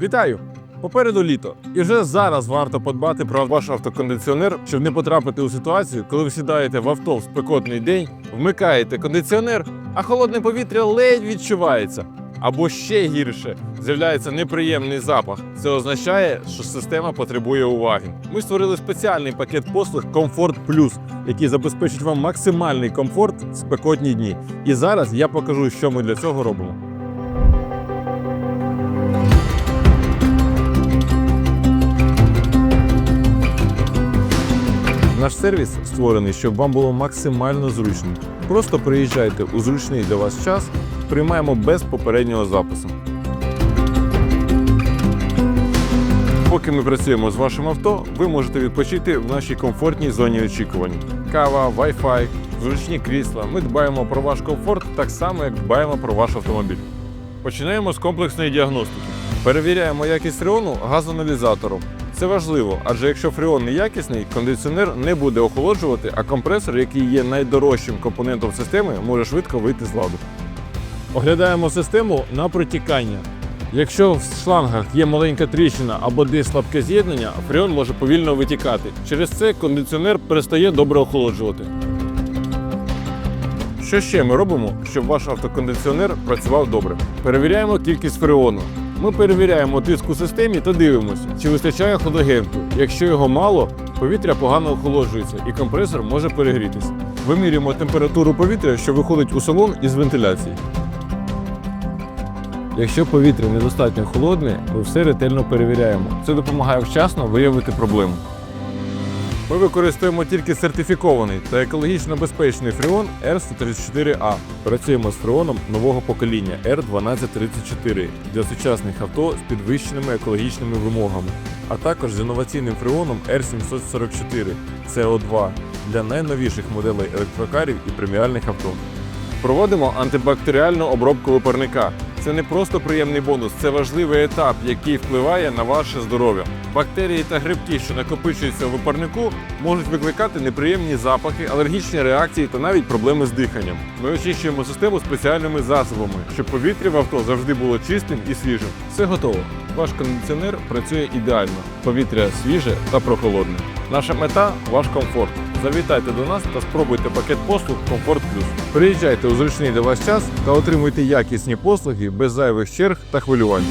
Вітаю! Попереду літо. І вже зараз варто подбати про ваш автокондиціонер, щоб не потрапити у ситуацію, коли ви сідаєте в авто в спекотний день, вмикаєте кондиціонер, а холодне повітря ледь відчувається. Або ще гірше, з'являється неприємний запах. Це означає, що система потребує уваги. Ми створили спеціальний пакет послуг Комфорт Плюс, який забезпечить вам максимальний комфорт в спекотні дні. І зараз я покажу, що ми для цього робимо. Наш сервіс створений, щоб вам було максимально зручно. Просто приїжджайте у зручний для вас час, приймаємо без попереднього запису. Поки ми працюємо з вашим авто, ви можете відпочити в нашій комфортній зоні очікування. Кава, Wi-Fi, зручні крісла. Ми дбаємо про ваш комфорт так само, як дбаємо про ваш автомобіль. Починаємо з комплексної діагностики. Перевіряємо якість фреону газоаналізатором. Це важливо, адже якщо фреон неякісний, кондиціонер не буде охолоджувати, а компресор, який є найдорожчим компонентом системи, може швидко вийти з ладу. Оглядаємо систему на протікання. Якщо в шлангах є маленька тріщина або десь слабке з'єднання, фреон може повільно витікати. Через це кондиціонер перестає добре охолоджувати. Що ще ми робимо, щоб ваш автокондиціонер працював добре? Перевіряємо кількість фреону. Ми перевіряємо тиск у системі та дивимося, чи вистачає хладагенту. Якщо його мало, повітря погано охолоджується і компресор може перегрітися. Вимірюємо температуру повітря, що виходить у салон із вентиляції. Якщо повітря недостатньо холодне, ми все ретельно перевіряємо. Це допомагає вчасно виявити проблему. Ми використовуємо тільки сертифікований та екологічно безпечний фреон R134A. Працюємо з фреоном нового покоління R1234 для сучасних авто з підвищеними екологічними вимогами, а також з інноваційним фреоном R744 CO2 для найновіших моделей електрокарів і преміальних авто. Проводимо антибактеріальну обробку випарника. Це не просто приємний бонус, це важливий етап, який впливає на ваше здоров'я. Бактерії та грибки, що накопичуються в випарнику, можуть викликати неприємні запахи, алергічні реакції та навіть проблеми з диханням. Ми очищуємо систему спеціальними засобами, щоб повітря в авто завжди було чистим і свіжим. Все готово. Ваш кондиціонер працює ідеально. Повітря свіже та прохолодне. Наша мета ваш комфорт. Завітайте до нас та спробуйте пакет послуг Комфорт Плюс. Приїжджайте у зручний для вас час та отримуйте якісні послуги без зайвих черг та хвилювань.